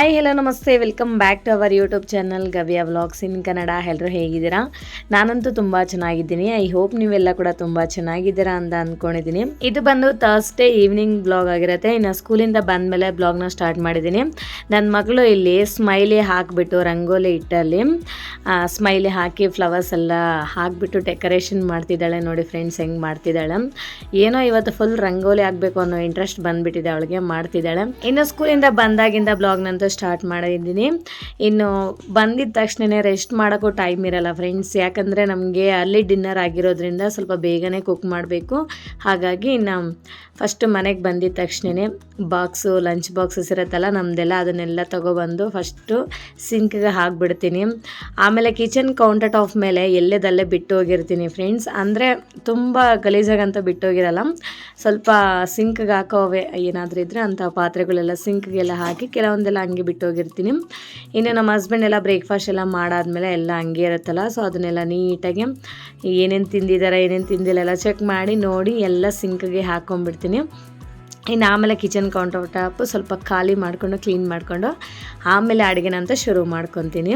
Hi hello ನಮಸ್ತೆ. Welcome back to our YouTube channel Gavya vlogs in Kannada ಎಲ್ಲರೂ ಹೇಗಿದ್ದೀರಾ? ನಾನಂತೂ ತುಂಬ ಚೆನ್ನಾಗಿದ್ದೀನಿ. ಐ ಹೋಪ್ ನೀವೆಲ್ಲ ಕೂಡ ತುಂಬ ಚೆನ್ನಾಗಿದ್ದೀರಾ ಅಂತ ಅಂದ್ಕೊಂಡಿದ್ದೀನಿ ಇದು ಬಂದು ಥರ್ಸ್ಡೇ ಈವ್ನಿಂಗ್ ಬ್ಲಾಗ್ ಆಗಿರುತ್ತೆ. ಇನ್ನು ಸ್ಕೂಲಿಂದ ಬಂದಮೇಲೆ ಬ್ಲಾಗ್ನ ಸ್ಟಾರ್ಟ್ ಮಾಡಿದ್ದೀನಿ. ನನ್ನ ಮಗಳು ಇಲ್ಲಿ ಸ್ಮೈಲಿ ಹಾಕಿಬಿಟ್ಟು ರಂಗೋಲಿ ಇಟ್ಟಲ್ಲಿ ಸ್ಮೈಲಿ ಹಾಕಿ ಫ್ಲವರ್ಸ್ ಎಲ್ಲ ಹಾಕಿಬಿಟ್ಟು ಡೆಕೋರೇಷನ್ ಮಾಡ್ತಿದ್ದಾಳೆ. ನೋಡಿ ಫ್ರೆಂಡ್ಸ್ ಹೆಂಗೆ ಮಾಡ್ತಿದ್ದಾಳೆ. ಏನೋ ಇವತ್ತು ಫುಲ್ ರಂಗೋಲಿ ಆಗಬೇಕು ಅನ್ನೋ ಇಂಟ್ರೆಸ್ಟ್ ಬಂದ್ಬಿಟ್ಟಿದೆ ಅವಳಿಗೆ, ಮಾಡ್ತಿದ್ದಾಳೆ. ಇನ್ನು ಸ್ಕೂಲಿಂದ ಬಂದಾಗಿಂದ ಬ್ಲಾಗ್ನಂತೂ ಸ್ಟಾರ್ಟ್ ಮಾಡಿದ್ದೀನಿ. ಇನ್ನು ಬಂದಿದ್ದ ತಕ್ಷಣನೇ ರೆಸ್ಟ್ ಮಾಡೋಕ್ಕೂ ಟೈಮ್ ಇರಲ್ಲ ಫ್ರೆಂಡ್ಸ್ ಯಾಕಂದರೆ ನಮಗೆ ಅಲ್ಲಿ ಡಿನ್ನರ್ ಆಗಿರೋದ್ರಿಂದ ಸ್ವಲ್ಪ ಬೇಗನೆ ಕುಕ್ ಮಾಡಬೇಕು. ಹಾಗಾಗಿ ಇನ್ನು ಫಸ್ಟ್ ಮನೆಗೆ ಬಂದಿದ್ದ ತಕ್ಷಣವೇ ಬಾಕ್ಸು ಲಂಚ್ ಬಾಕ್ಸಸ್ ಇರುತ್ತಲ್ಲ ನಮ್ಮದೆಲ್ಲ ಅದನ್ನೆಲ್ಲ ತೊಗೊಬಂದು ಫಸ್ಟು ಸಿಂಕ್ಗೆ ಹಾಕ್ಬಿಡ್ತೀನಿ. ಆಮೇಲೆ ಕಿಚನ್ ಕೌಂಟರ್ ಟಾಪ್ ಮೇಲೆ ಎಲ್ಲೆದಲ್ಲೇ ಬಿಟ್ಟು ಹೋಗಿರ್ತೀನಿ ಫ್ರೆಂಡ್ಸ್ ಅಂದರೆ ತುಂಬ ಗಲೀಜಾಗಂತ ಬಿಟ್ಟು ಹೋಗಿರಲ್ಲ. ಸ್ವಲ್ಪ ಸಿಂಕ್ಗೆ ಹಾಕೋವೆ ಏನಾದರೂ ಇದ್ದರೆ ಅಂಥ ಪಾತ್ರೆಗಳೆಲ್ಲ ಸಿಂಕ್ಗೆಲ್ಲ ಹಾಕಿ ಕೆಲವೊಂದೆಲ್ಲ ಹಂಗೆ ಬಿಟ್ಟು ಹೋಗಿರ್ತೀನಿ. ಇನ್ನು ನಮ್ಮ ಹಸ್ಬೆಂಡ್ ಎಲ್ಲ ಬ್ರೇಕ್ಫಾಸ್ಟ್ ಎಲ್ಲ ಮಾಡಾದ್ಮೇಲೆ ಎಲ್ಲ ಹಂಗೆ ಇರುತ್ತಲ್ಲ ಸೊ ಅದನ್ನೆಲ್ಲ ನೀಟಾಗಿ ಏನೇನು ತಿಂದಿದ್ದಾರೆ ಏನೇನು ತಿಂದಿಲ್ಲ ಎಲ್ಲ ಚೆಕ್ ಮಾಡಿ ನೋಡಿ ಎಲ್ಲ ಸಿಂಕ್ಗೆ ಹಾಕ್ಕೊಂಡ್ಬಿಡ್ತೀನಿ ಇನ್ನು ಆಮೇಲೆ ಕಿಚನ್ ಕೌಂಟರ್ ಟಾಪ್ ಸ್ವಲ್ಪ ಖಾಲಿ ಮಾಡಿಕೊಂಡು ಕ್ಲೀನ್ ಮಾಡಿಕೊಂಡು ಆಮೇಲೆ ಅಡುಗೆನಂತ ಶುರು ಮಾಡ್ಕೊತೀನಿ.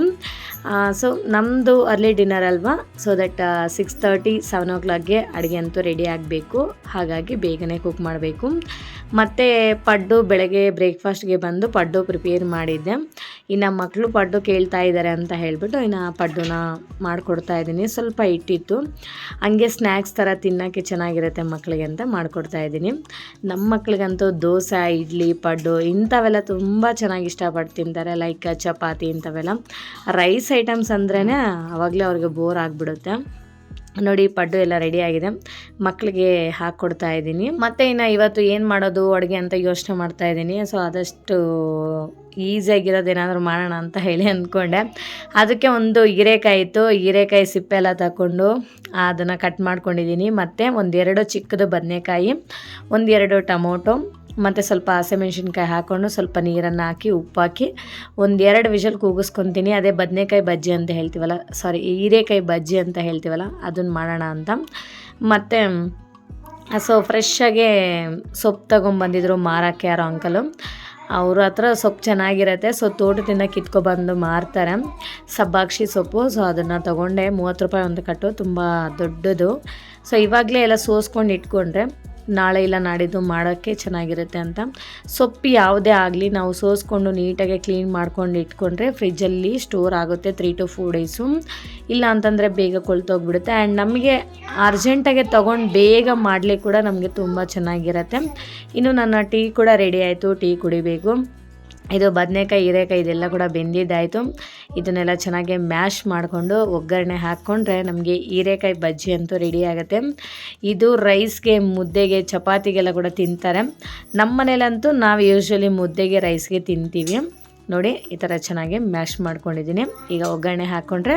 ಸೊ ನಮ್ಮದು ಅರ್ಲಿ ಡಿನ್ನರ್ ಅಲ್ವಾ so that six thirty seven ಓ ಕ್ಲಾಕ್ಗೆ ಅಡುಗೆ ಅಂತೂ ರೆಡಿ ಆಗಬೇಕು. ಹಾಗಾಗಿ ಬೇಗನೆ ಕುಕ್ ಮಾಡಬೇಕು. ಮತ್ತು ಪಡ್ಡು ಬೆಳಗ್ಗೆ ಬ್ರೇಕ್ಫಾಸ್ಟ್ಗೆ ಬಂದು ಪಡ್ಡು ಪ್ರಿಪೇರ್ ಮಾಡಿದ್ದೆ. ಇನ್ನು ಮಕ್ಕಳು ಪಡ್ಡು ಕೇಳ್ತಾ ಇದ್ದಾರೆ ಅಂತ ಹೇಳಿಬಿಟ್ಟು ಇನ್ನು ಪಡ್ಡುನ ಮಾಡಿಕೊಡ್ತಾ ಇದ್ದೀನಿ. ಸ್ವಲ್ಪ ಇಟ್ಟಿತ್ತು ಹಂಗೆ ಸ್ನ್ಯಾಕ್ಸ್ ಥರ ತಿನ್ನೋಕ್ಕೆ ಚೆನ್ನಾಗಿರುತ್ತೆ ಮಕ್ಕಳಿಗೆ ಅಂತ ಮಾಡಿಕೊಡ್ತಾ ಇದ್ದೀನಿ. ನಮ್ಮ ಮಕ್ಕಳಿಗಂತೂ ದೋಸೆ, ಇಡ್ಲಿ, ಪಡ್ಡು ಇಂಥವೆಲ್ಲ ತುಂಬ ಚೆನ್ನಾಗಿ ಇಷ್ಟಪಟ್ಟು ತಿಂತಾರೆ. ಲೈಕ್ ಚಪಾತಿ ಇಂಥವೆಲ್ಲ. ರೈಸ್ ಐಟಮ್ಸ್ ಅಂದ್ರೇ ಆವಾಗಲೇ ಅವ್ರಿಗೆ ಬೋರ್ ಆಗಿಬಿಡುತ್ತೆ. ನೋಡಿ ಪಡ್ಡು ಎಲ್ಲ ರೆಡಿ ಆಗಿದೆ. ಮಕ್ಕಳಿಗೆ ಹಾಕ್ಕೊಡ್ತಾ ಇದ್ದೀನಿ. ಮತ್ತೆ ಇನ್ನು ಇವತ್ತು ಏನು ಮಾಡೋದು, ಅಡುಗೆ ಅಂತ ಯೋಚನೆ ಮಾಡ್ತಾ ಇದ್ದೀನಿ. ಸೊ ಆದಷ್ಟು ಈಸಿಯಾಗಿರೋದು ಏನಾದರೂ ಮಾಡೋಣ ಅಂತ ಹೇಳಿ ಅಂದ್ಕೊಂಡೆ. ಅದಕ್ಕೆ ಒಂದು ಹೀರೆಕಾಯಿ ಇತ್ತು. ಹೀರೆಕಾಯಿ ಸಿಪ್ಪೆ ಎಲ್ಲ ತಗೊಂಡು ಅದನ್ನು ಕಟ್ ಮಾಡ್ಕೊಂಡಿದ್ದೀನಿ. ಮತ್ತು ಒಂದೆರಡು ಚಿಕ್ಕದು ಬದನೆಕಾಯಿ ಒಂದೆರಡು ಟೊಮೊಟೊ ಮತ್ತು ಸ್ವಲ್ಪ ಹಸಿಮೆಣ್ಸಿನ್ಕಾಯಿ ಹಾಕ್ಕೊಂಡು ಸ್ವಲ್ಪ ನೀರನ್ನು ಹಾಕಿ ಉಪ್ಪಾಕಿ ಒಂದೆರಡು ವಿಷಲ್ ಕೂಗಿಸ್ಕೊತೀನಿ. ಅದೇ ಬದನೆಕಾಯಿ ಬಜ್ಜಿ ಅಂತ ಹೇಳ್ತೀವಲ್ಲ ಸಾರಿ ಹೀರೆಕಾಯಿ ಬಜ್ಜಿ ಅಂತ ಹೇಳ್ತೀವಲ್ಲ, ಅದನ್ನು ಮಾಡೋಣ ಅಂತ. ಮತ್ತು, ಸೊ ಫ್ರೆಶ್ಶಾಗೆ ಸೊಪ್ಪು ತೊಗೊಂಬಂದಿದ್ರು ಮಾರೋಕ್ಕೆ ಯಾರೋ ಅಂಕಲು ಅವ್ರ ಹತ್ರ ಸೊಪ್ಪು ಚೆನ್ನಾಗಿರತ್ತೆ ಸೊ ತೋಟದಿಂದ ಕಿತ್ಕೊಬಂದು ಮಾರ್ತಾರೆ. ಸಬ್ಬಾಕ್ಷಿ ಸೊಪ್ಪು ಸೊ ಅದನ್ನು ತೊಗೊಂಡೆ. ಮೂವತ್ತು ರೂಪಾಯಿ ಒಂದು ಕಟ್ಟು, ತುಂಬ ದೊಡ್ಡದು. ಸೊ ಇವಾಗಲೇ ಎಲ್ಲ ಸೋಸ್ಕೊಂಡು ಇಟ್ಕೊಂಡ್ರೆ ನಾಳೆ ಇಲ್ಲ, ನಾಡಿದ್ದು ಮಾಡೋಕ್ಕೆ ಚೆನ್ನಾಗಿರುತ್ತೆ ಅಂತ. ಸೊಪ್ಪು ಯಾವುದೇ ಆಗಲಿ ನಾವು ಸೋಸ್ಕೊಂಡು ನೀಟಾಗಿ ಕ್ಲೀನ್ ಮಾಡ್ಕೊಂಡು ಇಟ್ಕೊಂಡ್ರೆ ಫ್ರಿಜ್ಜಲ್ಲಿ ಸ್ಟೋರ್ ಆಗುತ್ತೆ ತ್ರೀ ಟು ಫೋರ್ ಡೇಸು ಇಲ್ಲ ಅಂತಂದರೆ ಬೇಗ ಕೊಳ್ತೋಗ್ಬಿಡುತ್ತೆ. ಆ್ಯಂಡ್ ನಮಗೆ ಅರ್ಜೆಂಟಾಗೆ ತೊಗೊಂಡು ಬೇಗ ಮಾಡಲಿ ಕೂಡ ನಮಗೆ ತುಂಬ ಚೆನ್ನಾಗಿರುತ್ತೆ. ಇನ್ನು ನನ್ನ ಟೀ ಕೂಡ ರೆಡಿ ಆಯಿತು, ಟೀ ಕುಡಿಬೇಕು. ಇದು ಬದನೆಕಾಯಿ, ಹೀರೆಕಾಯಿ ಇದೆಲ್ಲ ಕೂಡ ಬೆಂದಿದ್ದಾಯಿತು. ಇದನ್ನೆಲ್ಲ ಚೆನ್ನಾಗಿ ಮ್ಯಾಶ್ ಮಾಡಿಕೊಂಡು ಒಗ್ಗರಣೆ ಹಾಕ್ಕೊಂಡ್ರೆ ನಮಗೆ ಹೀರೆಕಾಯಿ ಬಜ್ಜಿ ಅಂತೂ ರೆಡಿ ಆಗುತ್ತೆ. ಇದು ರೈಸ್ಗೆ ಮುದ್ದೆಗೆ, ಚಪಾತಿಗೆಲ್ಲ ಕೂಡ ತಿಂತಾರೆ. ನಮ್ಮ ಮನೇಲಂತೂ ನಾವು ಯೂಶ್ವಲಿ ಮುದ್ದೆಗೆ ರೈಸ್ಗೆ ತಿಂತೀವಿ. ನೋಡಿ, ಈ ಥರ ಚೆನ್ನಾಗಿ ಮ್ಯಾಶ್ ಮಾಡ್ಕೊಂಡಿದ್ದೀನಿ. ಈಗ ಒಗ್ಗರಣೆ ಹಾಕ್ಕೊಂಡ್ರೆ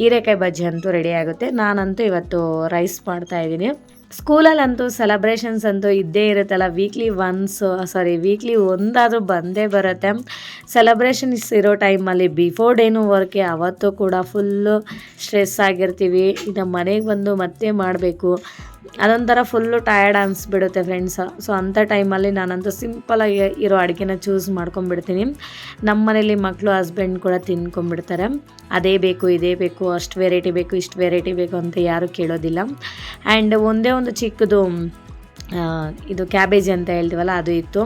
ಹೀರೆಕಾಯಿ ಬಜ್ಜಿ ಅಂತೂ ರೆಡಿ ಆಗುತ್ತೆ. ನಾನಂತೂ ಇವತ್ತು ರೈಸ್ ಮಾಡ್ತಾಯಿದ್ದೀನಿ ಸ್ಕೂಲಲ್ಲಂತೂ ಸೆಲೆಬ್ರೇಷನ್ಸ್ ಅಂತೂ ಇದ್ದೇ ಇರುತ್ತಲ್ಲ ವೀಕ್ಲಿ ಒನ್ಸ್ ಸಾರಿ ವೀಕ್ಲಿ ಒಂದಾದರೂ ಬಂದೇ ಬರುತ್ತೆ. ಸೆಲೆಬ್ರೇಷನ್ಸ್ ಇರೋ ಟೈಮಲ್ಲಿ ಬಿಫೋರ್ ಡೇನು ವರ್ಕೆ ಅವತ್ತು ಕೂಡ ಫುಲ್ಲು ಸ್ಟ್ರೆಸ್ ಆಗಿರ್ತೀವಿ. ಇನ್ನು ಮನೆಗೆ ಬಂದು ಮತ್ತೆ ಮಾಡಬೇಕು. ಅದೊಂಥರ ಫುಲ್ಲು ಟಯರ್ಡ್ ಅನಿಸ್ಬಿಡುತ್ತೆ ಫ್ರೆಂಡ್ಸ್ ಸೊ ಅಂಥ ಟೈಮಲ್ಲಿ ನಾನಂತೂ ಸಿಂಪಲಾಗಿ ಇರೋ ಅಡುಗೆನ ಚೂಸ್ ಮಾಡ್ಕೊಂಬಿಡ್ತೀನಿ ನಮ್ಮ ಮನೇಲಿ ಮಕ್ಕಳು ಹಸ್ಬೆಂಡ್ ಕೂಡ ತಿನ್ಕೊಂಬಿಡ್ತಾರೆ ಅದೇ ಬೇಕು, ಇದೇ ಬೇಕು, ಅಷ್ಟು ವೆರೈಟಿ ಬೇಕು, ಇಷ್ಟು ವೆರೈಟಿ ಬೇಕು ಅಂತ ಯಾರೂ ಕೇಳೋದಿಲ್ಲ. ಆ್ಯಂಡ್ ಒಂದೇ ಒಂದು ಚಿಕ್ಕದು ಇದು ಕ್ಯಾಬೇಜ್ ಅಂತ ಹೇಳ್ತೀವಲ್ಲ, ಅದು ಇತ್ತು.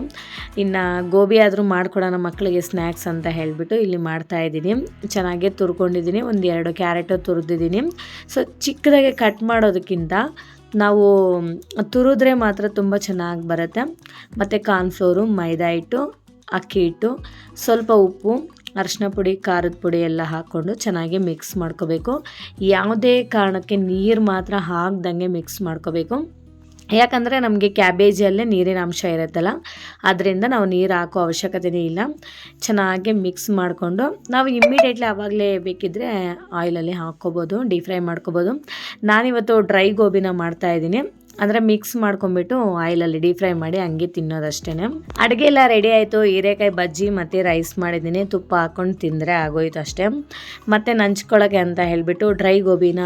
ಇನ್ನು ಗೋಬಿ ಆದರೂ ಮಾಡ್ಕೊಡೋಣ ಮಕ್ಕಳಿಗೆ ಸ್ನ್ಯಾಕ್ಸ್ ಅಂತ ಹೇಳಿಬಿಟ್ಟು ಇಲ್ಲಿ ಮಾಡ್ತಾಯಿದ್ದೀನಿ ಚೆನ್ನಾಗೆ ತುರ್ಕೊಂಡಿದ್ದೀನಿ. ಒಂದು ಎರಡು ಕ್ಯಾರೆಟು ತುರಿದಿದ್ದೀನಿ. ಸೊ ಚಿಕ್ಕದಾಗೆ ಕಟ್ ಮಾಡೋದಕ್ಕಿಂತ ನಾವು ತುರಿದ್ರೆ ಮಾತ್ರ ತುಂಬ ಚೆನ್ನಾಗಿ ಬರುತ್ತೆ. ಮತ್ತು ಕಾರ್ನ್ಫ್ಲೋರು, ಮೈದಾ ಹಿಟ್ಟು, ಅಕ್ಕಿ ಹಿಟ್ಟು, ಸ್ವಲ್ಪ ಉಪ್ಪು ಅರಶಿನ ಪುಡಿ, ಖಾರದ ಪುಡಿ ಎಲ್ಲ ಹಾಕ್ಕೊಂಡು ಚೆನ್ನಾಗಿ ಮಿಕ್ಸ್ ಮಾಡ್ಕೋಬೇಕು. ಯಾವುದೇ ಕಾರಣಕ್ಕೆ ನೀರು ಮಾತ್ರ ಹಾಕ್ದಂಗೆ ಮಿಕ್ಸ್ ಮಾಡ್ಕೋಬೇಕು. ಯಾಕಂದರೆ ನಮಗೆ ಕ್ಯಾಬೇಜಲ್ಲೇ ನೀರಿನ ಅಂಶ ಇರುತ್ತಲ್ಲ ಅದರಿಂದ ನಾವು ನೀರು ಹಾಕೋ ಅವಶ್ಯಕತೆನೇ ಇಲ್ಲ. ಚೆನ್ನಾಗಿ ಮಿಕ್ಸ್ ಮಾಡಿಕೊಂಡು ನಾವು ಇಮ್ಮಿಡಿಯೇಟ್ಲಿ ಆವಾಗಲೇ ಬೇಕಿದ್ದರೆ ಆಯಿಲಲ್ಲಿ ಹಾಕ್ಕೋಬೋದು ಡೀಪ್ ಫ್ರೈ ಮಾಡ್ಕೋಬೋದು. ನಾನಿವತ್ತು ಡ್ರೈ ಗೋಬಿನ ಮಾಡ್ತಾಯಿದ್ದೀನಿ ಅಂದರೆ ಮಿಕ್ಸ್ ಮಾಡ್ಕೊಂಬಿಟ್ಟು ಆಯಿಲಲ್ಲಿ ಡೀಪ್ ಫ್ರೈ ಮಾಡಿ ಹಂಗೆ ತಿನ್ನೋದಷ್ಟೇ ಅಡುಗೆ ಎಲ್ಲ ರೆಡಿ ಆಯಿತು. ಹೀರೆಕಾಯಿ ಬಜ್ಜಿ ಮತ್ತು ರೈಸ್ ಮಾಡಿದ್ದೀನಿ. ತುಪ್ಪ ಹಾಕ್ಕೊಂಡು ತಿಂದರೆ ಆಗೋಯ್ತು ಅಷ್ಟೇ. ಮತ್ತು ನಂಚ್ಕೊಳ್ಳೋಕ್ಕೆ ಅಂತ ಹೇಳಿಬಿಟ್ಟು ಡ್ರೈ ಗೋಬಿನ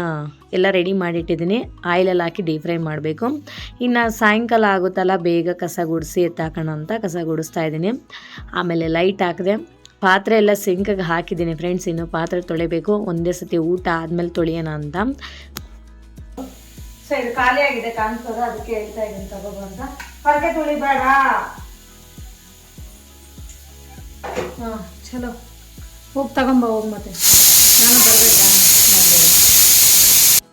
ಎಲ್ಲ ರೆಡಿ ಮಾಡಿಟ್ಟಿದ್ದೀನಿ. ಆಯಿಲಲ್ಲಿ ಹಾಕಿ ಡೀಪ್ ಫ್ರೈ ಮಾಡಬೇಕು. ಇನ್ನು ಸಾಯಂಕಾಲ ಆಗುತ್ತಲ್ಲ, ಬೇಗ ಕಸ ಗುಡಿಸಿ ಎತ್ತಾಕೋಣ ಅಂತ ಕಸ ಗುಡಿಸ್ತಾ ಇದ್ದೀನಿ. ಆಮೇಲೆ ಲೈಟ್ ಹಾಕಿದೆ. ಪಾತ್ರೆ ಎಲ್ಲ ಸಿಂಕಿಗೆ ಹಾಕಿದ್ದೀನಿ ಫ್ರೆಂಡ್ಸ್ ಇನ್ನು ಪಾತ್ರೆ ತೊಳಿಬೇಕು. ಒಂದೇ ಸತಿ ಊಟ ಆದಮೇಲೆ ತೊಳೆಯೋಣ ಅಂತ. ಸೊ ಇದು ಖಾಲಿ ಆಗಿದೆ ಕಾಣಿಸೋದು ಅದಕ್ಕೆ ಹೇಳ್ತಾ ಇದ್ದೀನಿ ತಗೋಬೋ ಅಂತ. ಹೊರಗೆ ತುಳಿಬೇಡ ಹಾ ಚಲೋ. ಹೋಗಿ ತಗೊಂಬ ಹೋಗಿ ಮತ್ತೆ.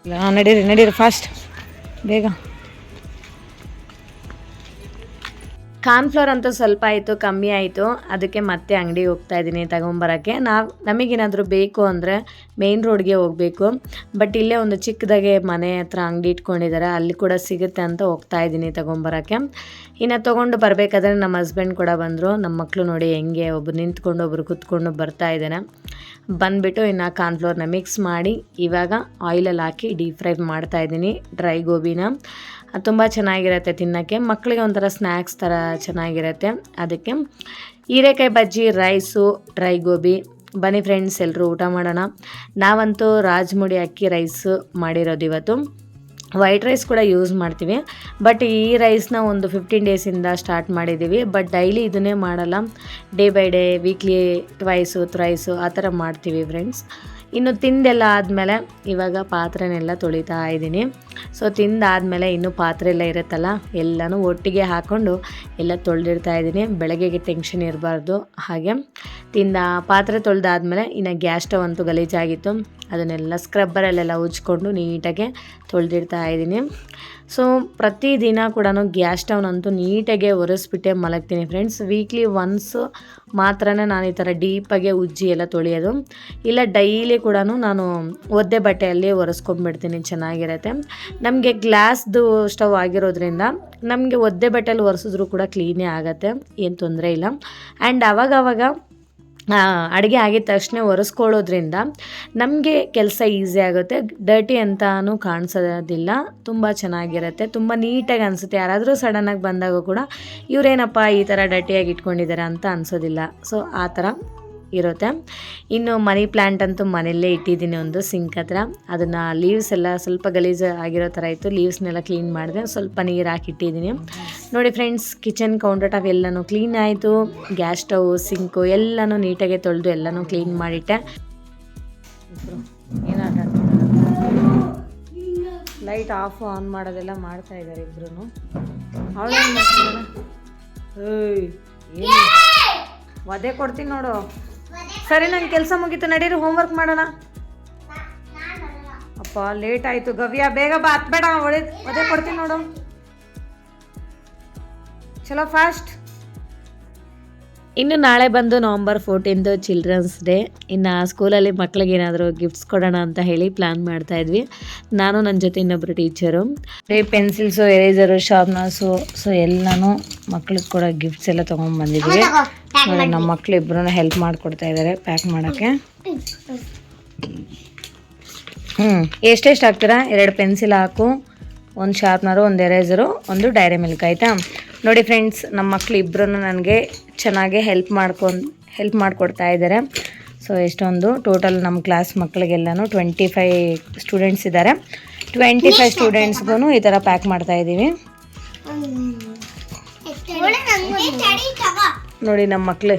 ನಾನು ನಡೀರಿ ನಡೀರಿ ಫಾಸ್ಟ್ ಬೇಗ. ಕಾರ್ನ್ಫ್ಲವರ್ ಅಂತೂ ಸ್ವಲ್ಪ ಆಯಿತು, ಕಮ್ಮಿ ಆಯಿತು. ಅದಕ್ಕೆ ಮತ್ತೆ ಅಂಗಡಿಗೆ ಹೋಗ್ತಾ ಇದ್ದೀನಿ ತಗೊಂಬರೋಕ್ಕೆ. ನಾವು, ನಮಗೇನಾದರೂ ಬೇಕು ಅಂದರೆ ಮೇನ್ ರೋಡ್ಗೆ ಹೋಗಬೇಕು. ಬಟ್ ಇಲ್ಲೇ ಒಂದು ಚಿಕ್ಕದಾಗೆ ಮನೆ ಹತ್ರ ಅಂಗಡಿ ಇಟ್ಕೊಂಡಿದ್ದಾರೆ ಅಲ್ಲಿ ಕೂಡ ಸಿಗುತ್ತೆ ಅಂತ ಹೋಗ್ತಾ ಇದ್ದೀನಿ ತಗೊಂಬರೋಕ್ಕೆ. ಇನ್ನು ತೊಗೊಂಡು ಬರಬೇಕಾದ್ರೆ ನಮ್ಮ ಹಸ್ಬೆಂಡ್ ಕೂಡ ಬಂದರು. ನಮ್ಮ ಮಕ್ಕಳು ನೋಡಿ ಹೆಂಗೆ ಒಬ್ಬರು ನಿಂತ್ಕೊಂಡು ಒಬ್ಬರು ಕೂತ್ಕೊಂಡು ಬರ್ತಾ ಇದ್ದಾನೆ. ಬಂದುಬಿಟ್ಟು ಇನ್ನು ಕಾರ್ನ್ಫ್ಲೋರ್ನ ಮಿಕ್ಸ್ ಮಾಡಿ ಇವಾಗ ಆಯಿಲಲ್ಲಿ ಹಾಕಿ ಡೀಪ್ ಫ್ರೈ ಮಾಡ್ತಾ ಇದ್ದೀನಿ ಡ್ರೈ ಗೋಬಿನ. ತುಂಬ ಚೆನ್ನಾಗಿರುತ್ತೆ ತಿನ್ನೋಕ್ಕೆ. ಮಕ್ಕಳಿಗೆ ಒಂಥರ ಸ್ನ್ಯಾಕ್ಸ್ ಥರ ಚೆನ್ನಾಗಿರುತ್ತೆ. ಅದಕ್ಕೆ ಹೀರೆಕಾಯಿ ಬಜ್ಜಿ ರೈಸು ಡ್ರೈ ಗೋಬಿ ಬನ್ನಿ ಫ್ರೆಂಡ್ಸ್ ಎಲ್ಲರೂ ಊಟ ಮಾಡೋಣ. ನಾವಂತೂ ರಾಜ್ಮುಡಿ ಅಕ್ಕಿ ರೈಸು ಮಾಡಿರೋದು ಇವತ್ತು. ವೈಟ್ ರೈಸ್ ಕೂಡ ಯೂಸ್ ಮಾಡ್ತೀವಿ. ಬಟ್ ಈ ರೈಸ್ನ ಒಂದು ಫಿಫ್ಟೀನ್ ಡೇಸಿಂದ ಸ್ಟಾರ್ಟ್ ಮಾಡಿದ್ದೀವಿ ಬಟ್ ಡೈಲಿ ಇದನ್ನೇ ಮಾಡಲ್ಲ. Day by day weekly twice thrice ಆ ಥರ ಮಾಡ್ತೀವಿ ಫ್ರೆಂಡ್ಸ್ ಇನ್ನು ತಿಂದೆಲ್ಲ ಆದಮೇಲೆ ಇವಾಗ ಪಾತ್ರೆನೆಲ್ಲ ತೊಳಿತಾ ಇದ್ದೀನಿ. ಸೊ ತಿಂದಾದಮೇಲೆ ಇನ್ನೂ ಪಾತ್ರೆ ಎಲ್ಲ ಇರುತ್ತಲ್ಲ, ಎಲ್ಲನೂ ಒಟ್ಟಿಗೆ ಹಾಕ್ಕೊಂಡು ಎಲ್ಲ ತೊಳೆದಿಡ್ತಾ ಇದ್ದೀನಿ. ಬೆಳಗ್ಗೆಗೆ ಟೆನ್ಷನ್ ಇರಬಾರ್ದು. ಹಾಗೆ ತಿಂದ, ಪಾತ್ರೆ ತೊಳೆದಾದ್ಮೇಲೆ ಇನ್ನು ಗ್ಯಾಸ್ ಸ್ಟವ್ ಅಂತೂ ಗಲೀಜಾಗಿತ್ತು. ಅದನ್ನೆಲ್ಲ ಸ್ಕ್ರಬ್ಬರಲ್ಲೆಲ್ಲ ಉಜ್ಕೊಂಡು ನೀಟಾಗೆ ತೊಳೆದಿಡ್ತಾ ಇದ್ದೀನಿ. ಸೊ ಪ್ರತಿದಿನ ಕೂಡ ಗ್ಯಾಸ್ ಸ್ಟವ್ನಂತೂ ನೀಟಾಗೆ ಒರೆಸ್ಬಿಟ್ಟೆ ಮಲಗ್ತೀನಿ ಫ್ರೆಂಡ್ಸ್ ವೀಕ್ಲಿ ಒನ್ಸು ಮಾತ್ರನೇ ನಾನು ಈ ಥರ ಡೀಪಾಗೆ ಉಜ್ಜಿ ಎಲ್ಲ ತೊಳೆಯೋದು. ಇಲ್ಲ ಡೈಲಿ ಕೂಡ ನಾನು ಒದ್ದೆ ಬಟ್ಟೆಯಲ್ಲಿ ಒರೆಸ್ಕೊಂಡ್ಬಿಡ್ತೀನಿ ಚೆನ್ನಾಗಿರುತ್ತೆ. ನಮಗೆ ಗ್ಲಾಸ್ದು ಸ್ಟವ್ ಆಗಿರೋದ್ರಿಂದ ನಮಗೆ ಒದ್ದೆ ಬಟ್ಟೆಯಲ್ಲಿ ಒರೆಸಿದ್ರು ಕೂಡ ಕ್ಲೀನೇ ಆಗುತ್ತೆ, ಏನು ತೊಂದರೆ ಇಲ್ಲ. ಆ್ಯಂಡ್ ಅವಾಗವಾಗ ಅಡುಗೆ ಆಗಿದ ತಕ್ಷಣ ಒರೆಸ್ಕೊಳ್ಳೋದ್ರಿಂದ ನಮಗೆ ಕೆಲಸ ಈಸಿ ಆಗುತ್ತೆ. ಡರ್ಟಿ ಅಂತಲೂ ಕಾಣಿಸೋದಿಲ್ಲ. ತುಂಬ ಚೆನ್ನಾಗಿರುತ್ತೆ. ತುಂಬ ನೀಟಾಗಿ ಅನಿಸುತ್ತೆ. ಯಾರಾದರೂ ಸಡನ್ನಾಗಿ ಬಂದಾಗ ಕೂಡ ಇವರೇನಪ್ಪ ಈ ಥರ ಡರ್ಟಿಯಾಗಿ ಇಟ್ಕೊಂಡಿದ್ದಾರೆ ಅಂತ ಅನಿಸೋದಿಲ್ಲ. ಸೊ ಆ ಥರ ಇರುತ್ತೆ. ಇನ್ನು ಮನಿ ಪ್ಲ್ಯಾಂಟ್ ಅಂತೂ ಮನೆಯಲ್ಲೇ ಇಟ್ಟಿದ್ದೀನಿ ಒಂದು ಸಿಂಕ್ ಹತ್ರ. ಅದನ್ನು ಲೀವ್ಸ್ ಎಲ್ಲ ಸ್ವಲ್ಪ ಗಲೀಜು ಆಗಿರೋ ಥರ ಇತ್ತು. ಲೀವ್ಸ್ನೆಲ್ಲ ಕ್ಲೀನ್ ಮಾಡಿದೆ. ಸ್ವಲ್ಪ ನೀರು ಹಾಕಿಟ್ಟಿದ್ದೀನಿ ನೋಡಿ ಫ್ರೆಂಡ್ಸ್ ಕಿಚನ್ ಕೌಂಟರ್ ಟಾಪ್ ಎಲ್ಲನೂ ಕ್ಲೀನ್ ಆಯಿತು. ಗ್ಯಾಸ್ ಸ್ಟವ್ ಸಿಂಕು ಎಲ್ಲನೂ ನೀಟಾಗಿ ತೊಳೆದು ಎಲ್ಲನೂ ಕ್ಲೀನ್ ಮಾಡಿಟ್ಟೆ. ಲೈಟ್ ಆಫ್ ಆನ್ ಮಾಡೋದೆಲ್ಲ ಮಾಡ್ತಾ ಇದ್ದಾರೆ ಇಬ್ರು ಅವಳೇನು ಏಯ್ ಏನು? ಒದೆ ಕೊಡ್ತೀನಿ ನೋಡು. ಸರಿ, ನಂಗೆ ಕೆಲಸ ಮುಗೀತು. ನಡೀರಿ ಹೋಮ್ವರ್ಕ್ ಮಾಡೋಣ. ಅಪ್ಪ ಲೇಟ್ ಆಯಿತು. ಗವ್ಯ, ಬೇಗ ಬಾ. ಹತ್ಬೇಡ ಒಳ್ಳೆ ಅದೇ ಕೊಡ್ತೀನಿ ನೋಡು. ಚಲೋ ಫಾಸ್ಟ್ ಇನ್ನು ನಾಳೆ ಬಂದು ನವಂಬರ್ ಫೋರ್ಟೀನ್ದು ಚಿಲ್ಡ್ರನ್ಸ್ ಡೇ ಇನ್ನು ಸ್ಕೂಲಲ್ಲಿ ಮಕ್ಳಿಗೆ ಏನಾದರೂ ಗಿಫ್ಟ್ಸ್ ಕೊಡೋಣ ಅಂತ ಹೇಳಿ ಪ್ಲ್ಯಾನ್ ಮಾಡ್ತಾ ಇದ್ವಿ. ನಾನು ನನ್ನ ಜೊತೆ ಇನ್ನೊಬ್ಬರು teacher pencils eraser sharpeners so ಎಲ್ಲನೂ ಮಕ್ಳಿಗೆ ಕೊಡೋ ಗಿಫ್ಟ್ಸ್ ಎಲ್ಲ ತೊಗೊಂಡು ಬಂದಿದ್ವಿ ನಮ್ಮ ಮಕ್ಳು ಇಬ್ಬರೂ ಹೆಲ್ಪ್ ಮಾಡಿಕೊಡ್ತಾ ಇದ್ದಾರೆ ಪ್ಯಾಕ್ ಮಾಡೋಕ್ಕೆ. ಹ್ಞೂ ಎಷ್ಟೆಷ್ಟು ಹಾಕ್ತೀರಾ? ಎರಡು ಪೆನ್ಸಿಲ್ ಹಾಕು. ಒಂದು ಶಾರ್ಪ್ನರು ಒಂದು ಎರೇಸರು ಒಂದು ಡೈರಿ ಮಿಲ್ಕ್ ಆಯಿತಾ? ನೋಡಿ ಫ್ರೆಂಡ್ಸ್ ನಮ್ಮ ಮಕ್ಕಳು ಇಬ್ಬರೂ ನನಗೆ ಚೆನ್ನಾಗಿ ಹೆಲ್ಪ್ ಮಾಡ್ಕೊಂಡು ಹೆಲ್ಪ್ ಮಾಡಿಕೊಡ್ತಾ ಇದ್ದಾರೆ ಸೊ ಎಷ್ಟೊಂದು ಟೋಟಲ್ ನಮ್ಮ ಕ್ಲಾಸ್ ಮಕ್ಕಳಿಗೆಲ್ಲನೂ ಟ್ವೆಂಟಿ ಫೈ ಸ್ಟೂಡೆಂಟ್ಸ್ ಇದ್ದಾರೆ ಟ್ವೆಂಟಿ ಫೈವ್ ಸ್ಟೂಡೆಂಟ್ಸ್ಗೂ ಈ ಥರ ಪ್ಯಾಕ್ ಮಾಡ್ತಾ ಇದ್ದೀವಿ. ನೋಡಿ ನಮ್ಮ ಮಕ್ಕಳು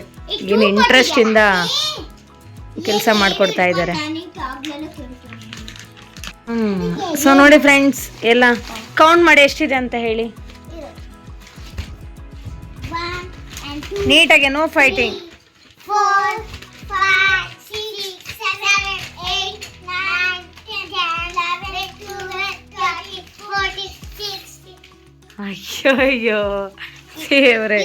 ಏನು ಇಂಟ್ರೆಸ್ಟಿಂದ ಕೆಲಸ ಮಾಡಿಕೊಡ್ತಾ ಇದ್ದಾರೆ ಸೊ ನೋಡಿ ಫ್ರೆಂಡ್ಸ್ ಎಲ್ಲ ಕೌಂಟ್ ಮಾಡಿ ಎಷ್ಟಿದೆ ಅಂತ ಹೇಳಿ. ನೀಟಾಗಿ ನೋ ಫೈಟಿಂಗ್. ಅಯ್ಯೋ ಅಯ್ಯೋ ಸೇವ್ರೆ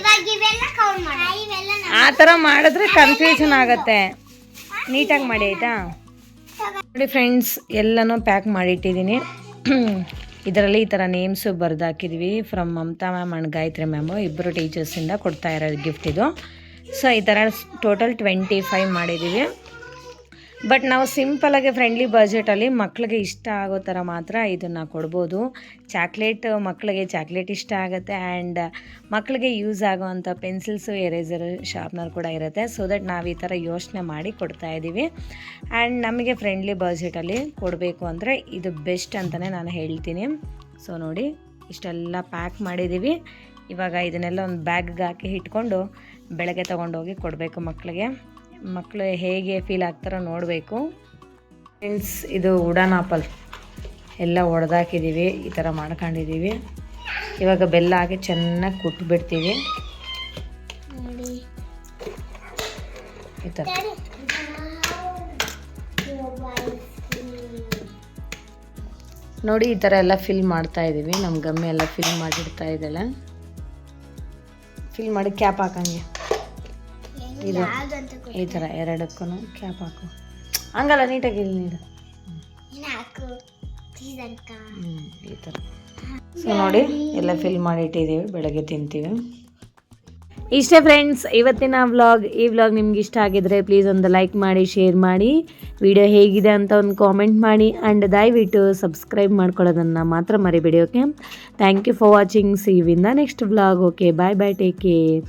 ಆ ಥರ ಮಾಡಿದ್ರೆ ಕನ್ಫ್ಯೂಷನ್ ಆಗತ್ತೆ. ನೀಟಾಗಿ ಮಾಡಿ ಆಯಿತಾ? ನೋಡಿ ಫ್ರೆಂಡ್ಸ್ ಎಲ್ಲನೂ ಪ್ಯಾಕ್ ಮಾಡಿಟ್ಟಿದ್ದೀನಿ. ಇದರಲ್ಲಿ ಈ ಥರ ನೇಮ್ಸು ಬರೆದು ಹಾಕಿದ್ವಿ from Mamata ma'am and Gayatri ma'am ಇಬ್ಬರು ಟೀಚರ್ಸಿಂದ ಕೊಡ್ತಾ ಇರೋ ಗಿಫ್ಟ್ ಇದು. ಸೊ ಈ ಥರ ಟೋಟಲ್ ಟ್ವೆಂಟಿ ಫೈವ್ ಮಾಡಿದ್ದೀವಿ. ಬಟ್ ನಾವು ಸಿಂಪಲಾಗಿ ಫ್ರೆಂಡ್ಲಿ ಬಜೆಟಲ್ಲಿ ಮಕ್ಕಳಿಗೆ ಇಷ್ಟ ಆಗೋ ಥರ ಮಾತ್ರ ಇದನ್ನು ಕೊಡ್ಬೋದು. ಚಾಕ್ಲೇಟ್ ಮಕ್ಕಳಿಗೆ ಚಾಕ್ಲೇಟ್ ಇಷ್ಟ ಆಗುತ್ತೆ ಆ್ಯಂಡ್ ಮಕ್ಕಳಿಗೆ ಯೂಸ್ ಆಗೋವಂಥ ಪೆನ್ಸಿಲ್ಸು ಎರೇಸರ್ ಶಾರ್ಪ್ನರ್ ಕೂಡ ಇರುತ್ತೆ. ಸೊ ದಟ್ ನಾವು ಈ ಥರ ಯೋಚನೆ ಮಾಡಿ ಕೊಡ್ತಾ ಇದ್ದೀವಿ ಆ್ಯಂಡ್ ನಮಗೆ ಫ್ರೆಂಡ್ಲಿ ಬಜೆಟಲ್ಲಿ ಕೊಡಬೇಕು ಅಂದರೆ ಇದು ಬೆಸ್ಟ್ ಅಂತಲೇ ನಾನು ಹೇಳ್ತೀನಿ. ಸೊ ನೋಡಿ, ಇಷ್ಟೆಲ್ಲ ಪ್ಯಾಕ್ ಮಾಡಿದ್ದೀವಿ ಇವಾಗ ಇದನ್ನೆಲ್ಲ ಒಂದು ಬ್ಯಾಗ್ಗೆ ಹಾಕಿ ಇಟ್ಕೊಂಡು ಬೆಳಗ್ಗೆ ತೊಗೊಂಡೋಗಿ ಕೊಡಬೇಕು ಮಕ್ಕಳಿಗೆ ಮಕ್ಕಳು ಹೇಗೆ ಫೀಲ್ ಆಗ್ತಾರೋ ನೋಡಬೇಕು. ಫ್ರೆಂಡ್ಸ್ ಇದು ಉಡಾನ್ ಆಪಲ್. ಎಲ್ಲ ಒಡೆದಾಕಿದ್ದೀವಿ, ಈ ಥರ ಮಾಡ್ಕೊಂಡಿದ್ದೀವಿ. ಇವಾಗ ಬೆಲ್ಲ ಹಾಕಿ ಚೆನ್ನಾಗಿ ಕುಟ್ಬಿಡ್ತೀವಿ. ಈ ಥರ ನೋಡಿ, ಈ ಥರ ಎಲ್ಲ ಫಿಲ್ ಮಾಡ್ತಾ ಇದ್ದೀವಿ. ನಮ್ಮ ಗಮ್ಮಿ ಎಲ್ಲ ಫಿಲ್ ಮಾಡಿಡ್ತಾ ಇದ್ದಾಳೆ. ಫಿಲ್ ಮಾಡಿ ಕ್ಯಾಪ್ ಹಾಕಂಗೆ. ಇದು ಈ ಥರ ಎರಡಕ್ಕೂ ಕ್ಯಾಪ್ ಹಾಕು. ಹಂಗಲ್ಲ ನೀಟಾಗಿ ಇಲ್ಲಿ ನೀಡು. ಹ್ಞೂ ಈ ಥರ ಸೊ ನೋಡಿ ಎಲ್ಲ ಫಿಲ್ ಮಾಡಿ ಇಟ್ಟಿದ್ದೀವಿ ಬೆಳಗ್ಗೆ ತಿಂತೀವಿ. ಇಷ್ಟೇ ಫ್ರೆಂಡ್ಸ್ ಇವತ್ತಿನ ವ್ಲಾಗ್ ಈ ವ್ಲಾಗ್ ನಿಮ್ಗೆ ಇಷ್ಟ ಆಗಿದ್ರೆ ಪ್ಲೀಸ್ ಒಂದು ಲೈಕ್ ಮಾಡಿ ಶೇರ್ ಮಾಡಿ. ವಿಡಿಯೋ ಹೇಗಿದೆ ಅಂತ ಒಂದು ಕಾಮೆಂಟ್ ಮಾಡಿ. ಆ್ಯಂಡ್ ದಯವಿಟ್ಟು ಸಬ್ಸ್ಕ್ರೈಬ್ ಮಾಡ್ಕೊಳ್ಳೋದನ್ನು ಮಾತ್ರ ಮರಿಬೇಡಿ okay thank you for watching see you in the next vlog okay bye bye take care